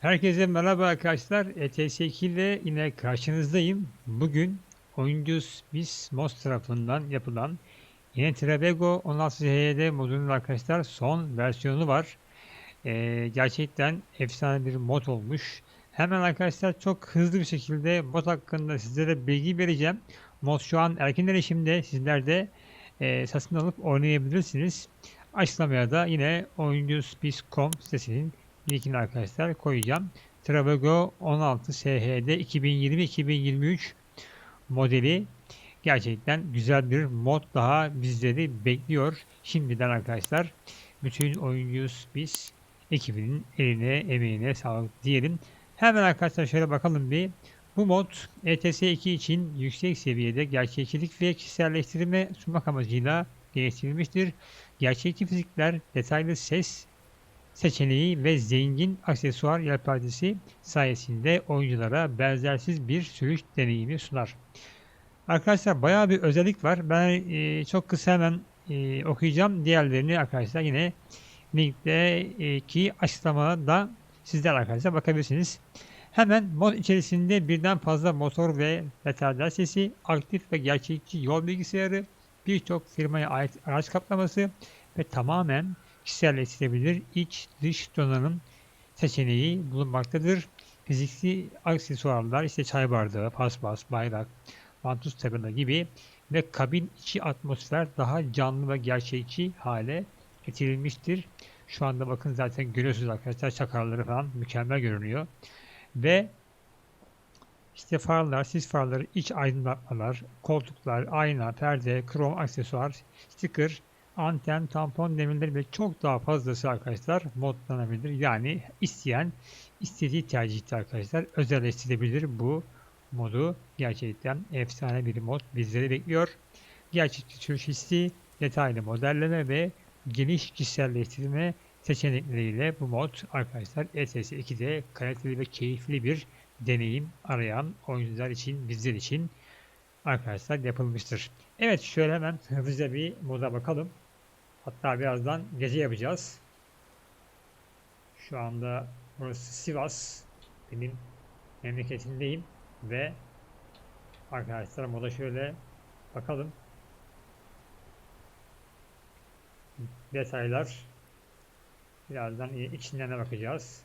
Herkese merhaba arkadaşlar. ETS2 ile yine karşınızdayım. Bugün oyuncuz biz MOS tarafından yapılan yine Trabago 16 HYD modunun arkadaşlar son versiyonu var. Ee, gerçekten efsane bir mod olmuş. Hemen arkadaşlar çok hızlı bir şekilde mod hakkında sizlere bilgi vereceğim. Mod şu an erken erişimde. Sizler de e, satın alıp oynayabilirsiniz. Açıklamaya da yine oyuncusbiz.com sitesinin linkini arkadaşlar koyacağım. Travago 16 SHD 2020-2023 modeli gerçekten güzel bir mod daha bizleri bekliyor. Şimdiden arkadaşlar bütün oyuncuyuz biz ekibinin eline emeğine sağlık diyelim. Hemen arkadaşlar şöyle bakalım bir. Bu mod ETS 2 için yüksek seviyede gerçekçilik ve kişiselleştirme sunmak amacıyla geliştirilmiştir. Gerçekçi fizikler, detaylı ses seçeneği ve zengin aksesuar yelpazesi sayesinde oyunculara benzersiz bir sürüş deneyimi sunar. Arkadaşlar bayağı bir özellik var. Ben e, çok kısa hemen e, okuyacağım. Diğerlerini arkadaşlar yine linkteki açıklamada sizler arkadaşlar bakabilirsiniz. Hemen mod içerisinde birden fazla motor ve detaylar sesi, aktif ve gerçekçi yol bilgisayarı, birçok firmaya ait araç kaplaması ve tamamen kişiselleştirebilir iç dış donanım seçeneği bulunmaktadır. Fiziki aksesuarlar işte çay bardağı, paspas, bayrak, vantuz takımı gibi ve kabin içi atmosfer daha canlı ve gerçekçi hale getirilmiştir. Şu anda bakın zaten görüyorsunuz arkadaşlar çakarları falan mükemmel görünüyor. Ve işte farlar, sis farları, iç aydınlatmalar, koltuklar, ayna, perde, krom aksesuar, sticker, anten, tampon demirleri ve çok daha fazlası arkadaşlar modlanabilir. Yani isteyen istediği tercihte arkadaşlar özelleştirebilir bu modu. Gerçekten efsane bir mod bizleri bekliyor. Gerçekçi sürüş hissi, detaylı modelleme ve geniş kişiselleştirme seçenekleriyle bu mod arkadaşlar ETS 2'de kaliteli ve keyifli bir deneyim arayan oyuncular için, bizler için arkadaşlar yapılmıştır. Evet şöyle hemen hızlıca bir moda bakalım. Hatta birazdan gece yapacağız. Şu anda burası Sivas. Benim memleketimdeyim ve arkadaşlar moda şöyle bakalım. Detaylar birazdan içinden de bakacağız.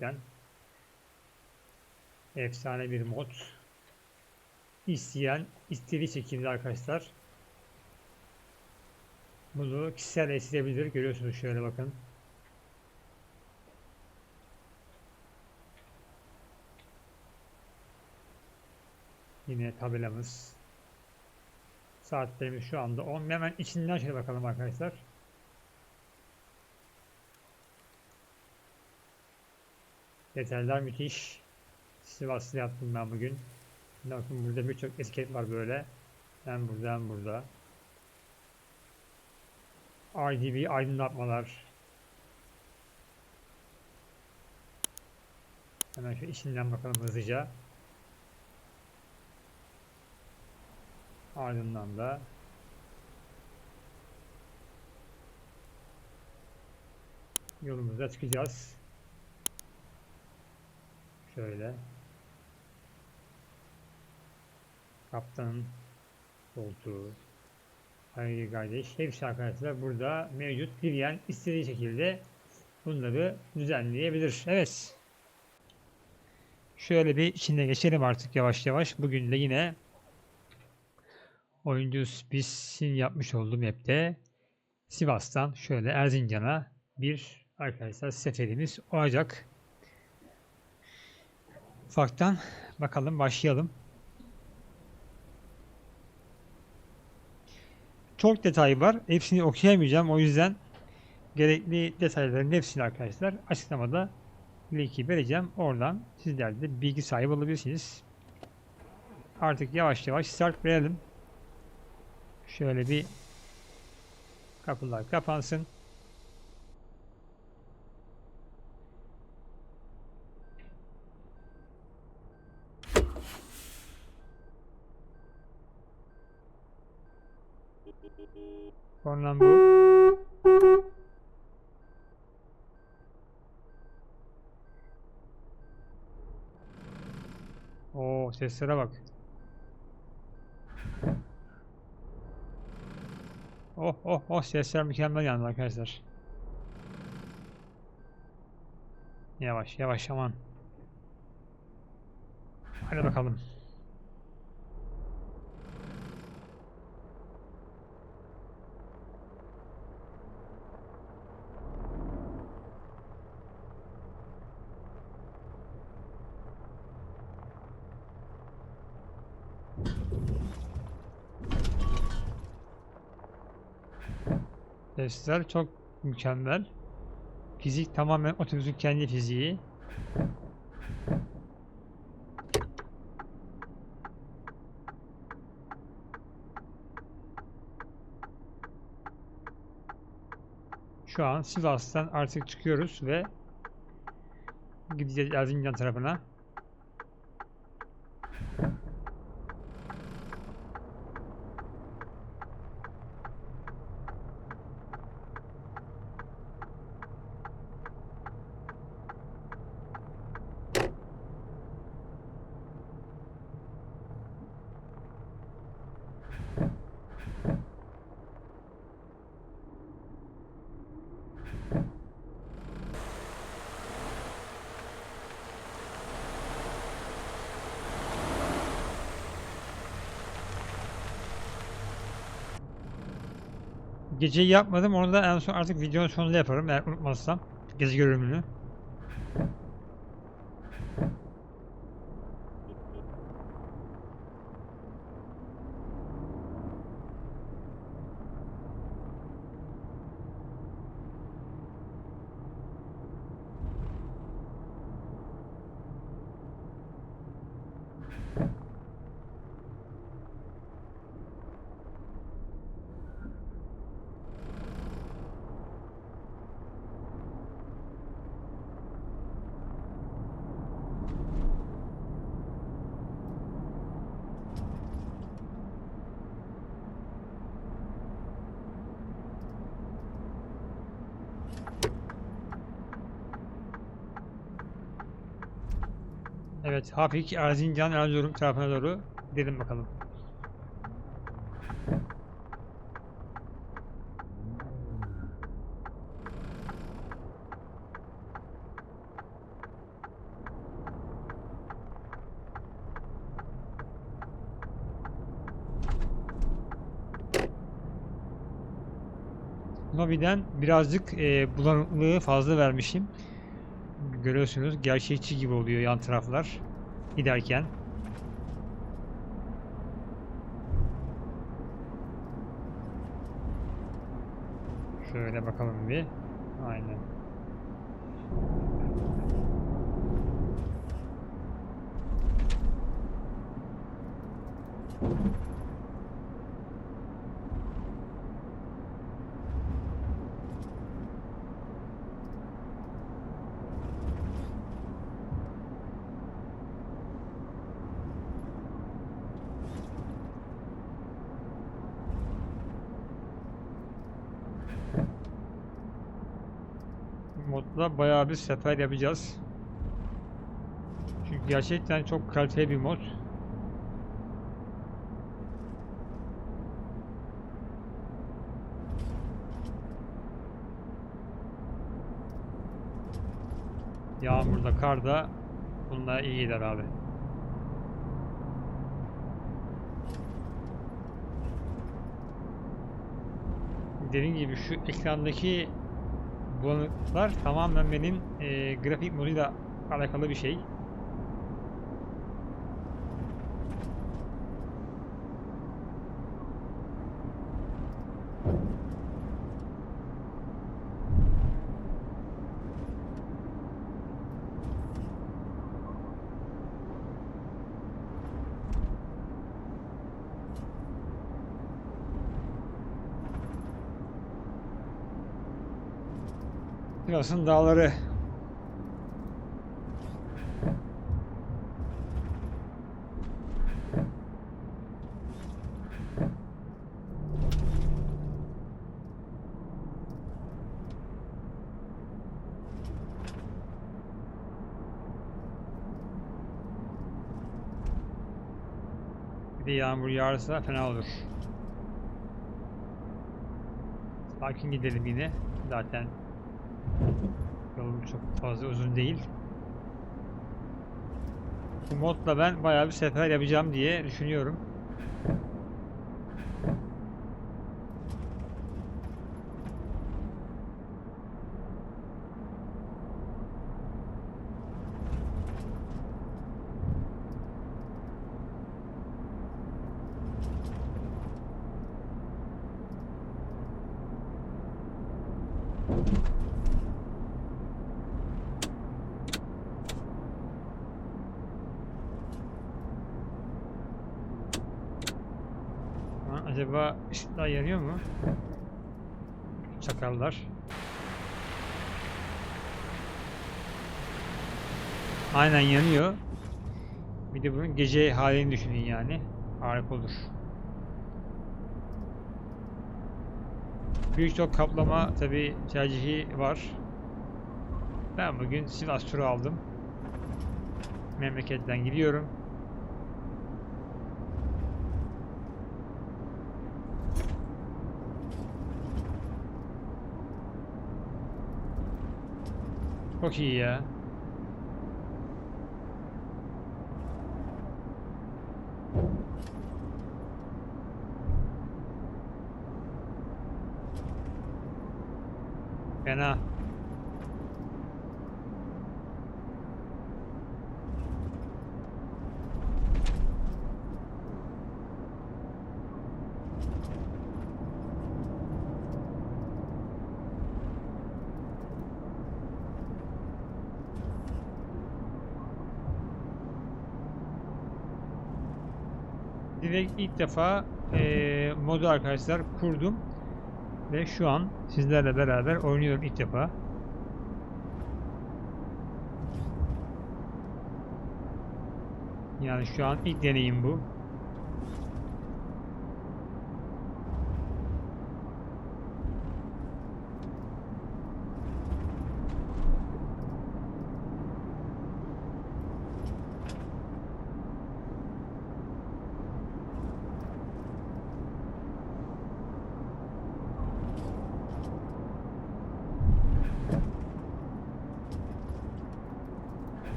Gerçekten efsane bir mod. İsteyen istediği şekilde arkadaşlar bunu kişiselleştirebilir. Görüyorsunuz şöyle bakın. Yine tabelamız. Saatlerimiz şu anda 10. Hemen içinden şöyle bakalım arkadaşlar. Detaylar müthiş. Sivaslı yaptım ben bugün. Bakın burada birçok etiket var böyle. Hem burada hem burada. RGB aydınlatmalar. Hemen şu içinden bakalım hızlıca. Ardından da yolumuza çıkacağız. Şöyle. Kaptanın koltuğu. Hayır kardeş. Hepsi arkadaşlar burada mevcut. Dileyen istediği şekilde bunları düzenleyebilir. Evet. Şöyle bir içinde geçelim artık yavaş yavaş. Bugün de yine oyuncu bizsin yapmış olduğum map'te Sivas'tan şöyle Erzincan'a bir arkadaşlar seferimiz olacak. Ufaktan bakalım başlayalım. Çok detay var. Hepsini okuyamayacağım. O yüzden gerekli detayların hepsini arkadaşlar açıklamada linki vereceğim. Oradan sizler de bilgi sahibi olabilirsiniz. Artık yavaş yavaş start verelim. Şöyle bir kapılar kapansın. Kornam bu. Oo seslere bak. Oh oh oh sesler mükemmel yalnız arkadaşlar. Yavaş yavaş aman. Hadi bakalım. Sesler çok mükemmel. Fizik tamamen otobüsün kendi fiziği. Şu an Sivas'tan artık çıkıyoruz ve gideceğiz Erzincan tarafına. Geceyi yapmadım. Onu da en son artık videonun sonunda yaparım eğer unutmazsam. Gezi görünümünü. Evet, Hafik, Erzincan, Erzurum tarafına doğru gidelim bakalım. Novi'den birazcık e, bulanıklığı fazla vermişim. Görüyorsunuz gerçekçi gibi oluyor yan taraflar giderken. Şöyle bakalım bir. Aynen. Modda bayağı bir sefer yapacağız. Çünkü gerçekten çok kaliteli bir mod. Yağmurda, karda bunlar iyi gider abi. Dediğim gibi şu ekrandaki bulanıklar tamamen benim e, grafik moduyla alakalı bir şey. Sivas'ın dağları. Bir de yağmur yağarsa fena olur. Sakin gidelim yine. Zaten yolumuz çok fazla uzun değil. Bu modla ben bayağı bir sefer yapacağım diye düşünüyorum. Acaba ışıklar yanıyor mu? Çakarlar. Aynen yanıyor. Bir de bunun gece halini düşünün yani. Harika olur. Büyük çok kaplama tabi tercihi var. Ben bugün Sivas turu aldım. Memleketten gidiyorum. Çok iyi ya. Fena. Direkt ilk defa eee modu arkadaşlar kurdum ve şu an sizlerle beraber oynuyorum ilk defa. Yani şu an ilk deneyim bu.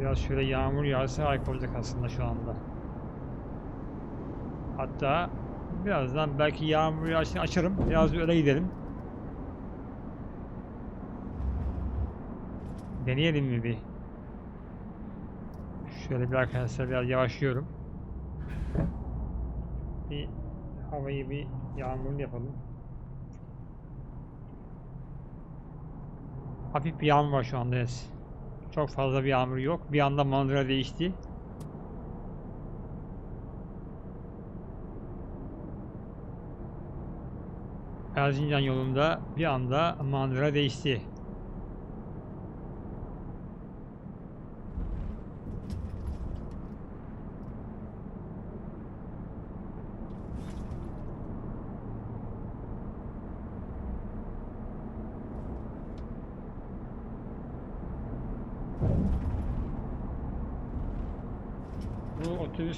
Biraz şöyle yağmur yağsa harika olacak aslında şu anda. Hatta birazdan belki yağmur yağışını açarım. Biraz öyle gidelim. Deneyelim mi bir? Şöyle bir arkadaşlar biraz yavaşlıyorum. Bir havayı bir yağmurlu yapalım. Hafif bir yağmur var şu anda. evet. Çok fazla bir yağmur yok. Bir anda manzara değişti. Erzincan yolunda bir anda manzara değişti.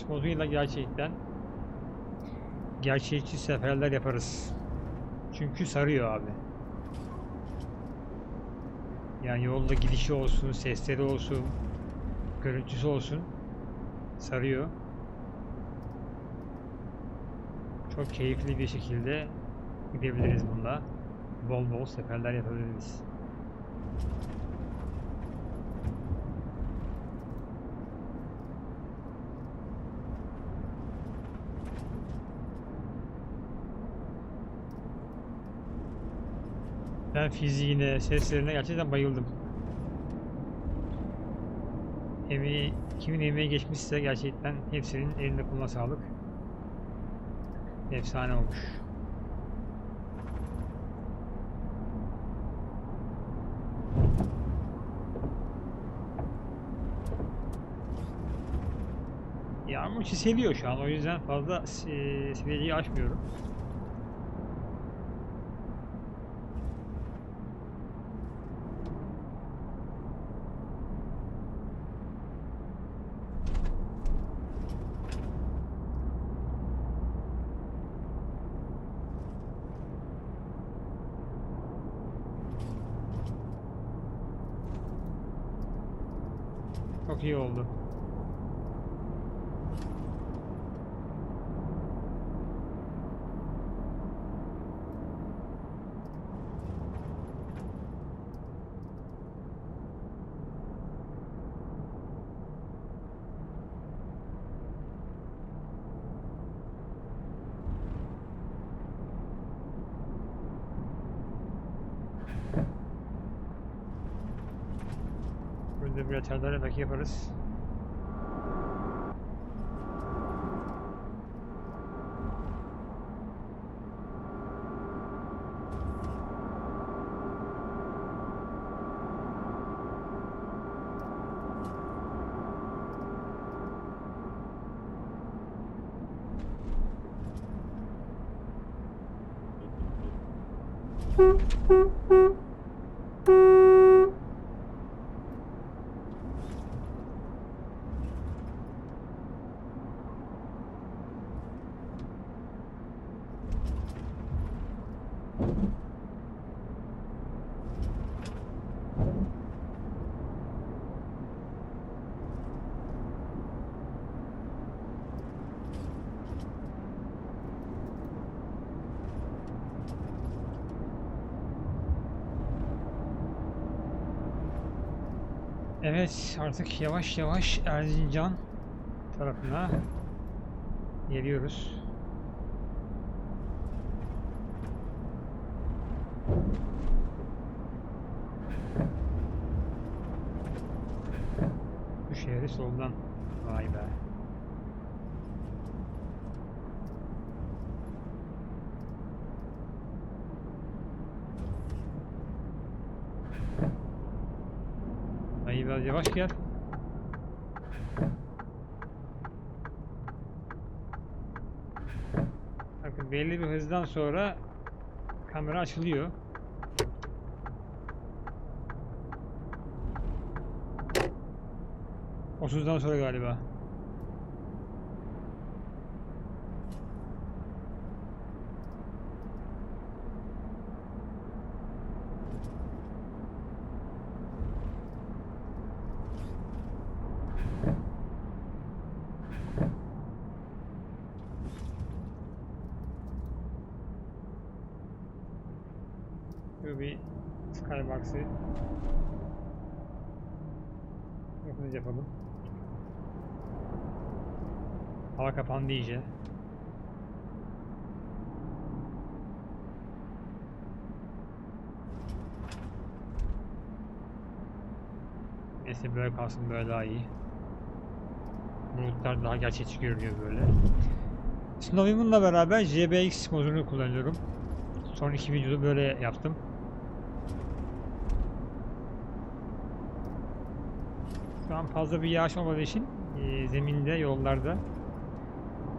Otobüs moduyla gerçekten gerçekçi seferler yaparız. Çünkü sarıyor abi. Yani yolda gidişi olsun, sesleri olsun, görüntüsü olsun sarıyor. Çok keyifli bir şekilde gidebiliriz bunda. Bol bol seferler yapabiliriz. Ben fiziğine, seslerine gerçekten bayıldım. Emeği, kimin emeği geçmişse gerçekten hepsinin elinde koluna sağlık. Efsane olmuş. Yağmur çiseliyor şu an o yüzden fazla e, seviyeliği aşmıyorum. İyi oldu. Burada bir atarlara belki yaparız. Evet artık yavaş yavaş Erzincan tarafına geliyoruz. Bu şehri soldan. Vay be. Ay biraz yavaş gel. Bakın belli bir hızdan sonra kamera açılıyor. Otuzdan sonra galiba. Şu bir skybox'ı yapınca yapalım. Hava kapandı iyice. Neyse böyle kalsın böyle daha iyi. Bulutlar daha gerçekçi görünüyor böyle. Snowim'unla beraber JBX modunu kullanıyorum. Son iki videoda böyle yaptım. Şu an fazla bir yağış olmadığı için e, zeminde, yollarda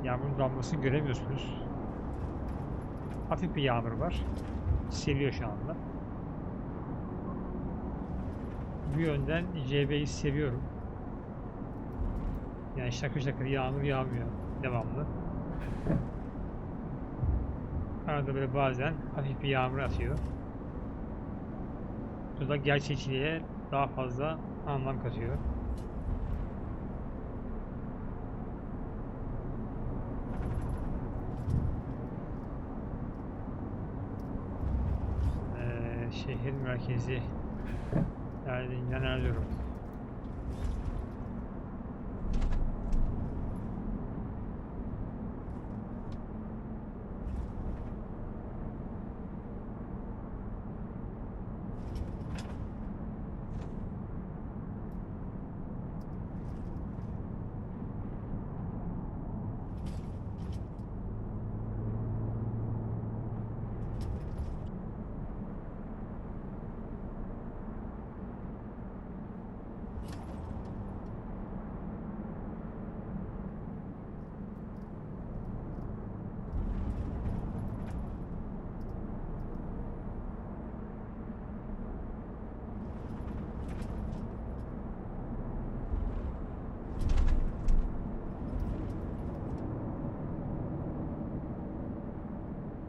yağmur damlasını göremiyorsunuz. Hafif bir yağmur var. Seviyor şu anda. Bu yönden JB'yi seviyorum. Yani şakır şakır yağmur yağmıyor devamlı. Arada böyle bazen hafif bir yağmur atıyor. Bu da gerçekçiliğe daha fazla anlam katıyor. Ee, şehir merkezi Erzincan Erzurum.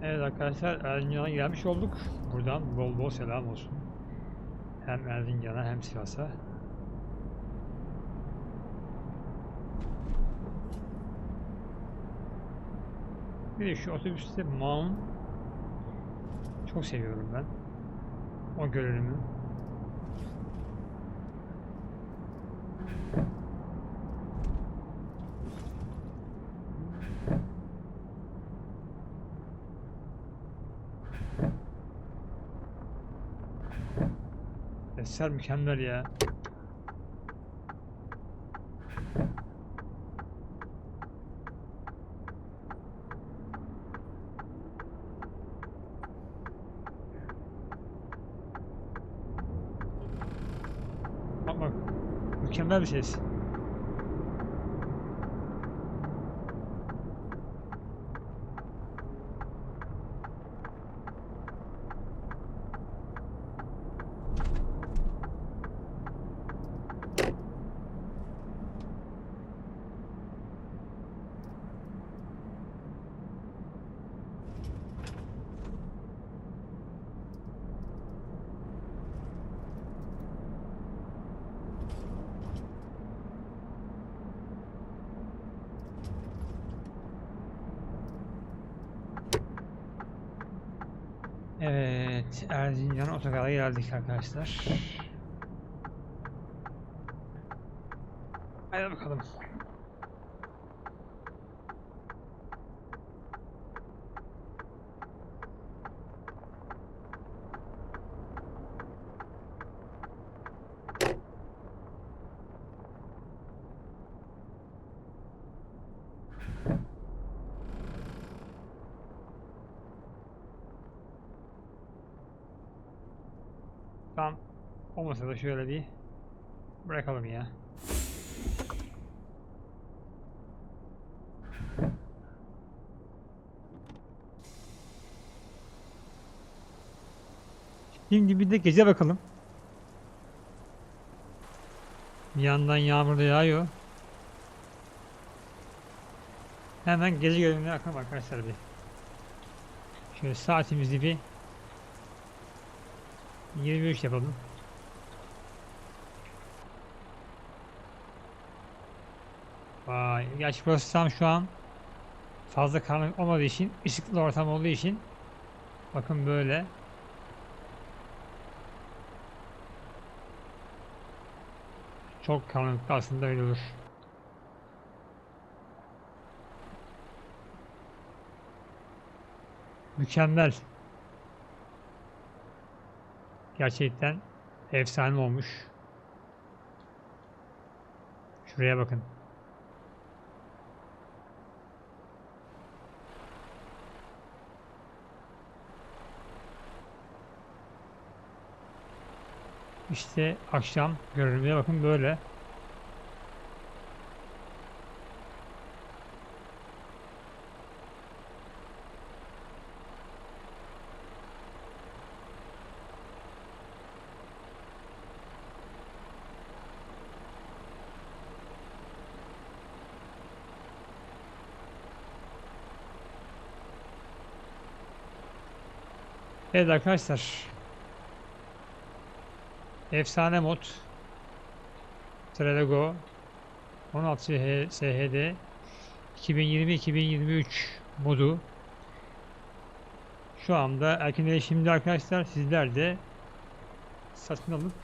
Evet arkadaşlar Erzincan'a gelmiş olduk. Buradan bol bol selam olsun. Hem Erzincan'a hem Sivas'a. Bir de şu otobüste Maun çok seviyorum ben. O görünümü. Eser mükemmel ya. Bak bak. Mükemmel bir ses. Evet, Erzincan otogara geldik arkadaşlar. Haydi bakalım. Tam olmasa da şöyle bir bırakalım ya. Şimdi bir de gece bakalım. Bir yandan yağmur da yağıyor. Hemen gece görünümüne bakalım arkadaşlar bir. Şöyle saatimizi bir 23 yapalım. Vay, burası tam şu an fazla karanlık olmadığı için, ışıklı ortam olduğu için bakın böyle çok karanlıkta aslında öyle olur. Mükemmel. Gerçekten efsane olmuş. Şuraya bakın. İşte akşam görünümüne bakın böyle. Evet arkadaşlar. Efsane mod. Trelego 16 H- SHD 2020-2023 modu şu anda erken erişimde arkadaşlar sizler de satın alıp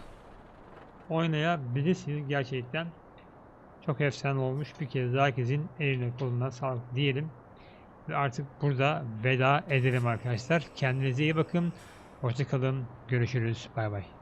oynayabilirsiniz gerçekten. Çok efsane olmuş. Bir kez daha herkesin eline koluna sağlık diyelim. Artık burada veda edelim arkadaşlar. Kendinize iyi bakın. Hoşçakalın. Görüşürüz. Bay bay.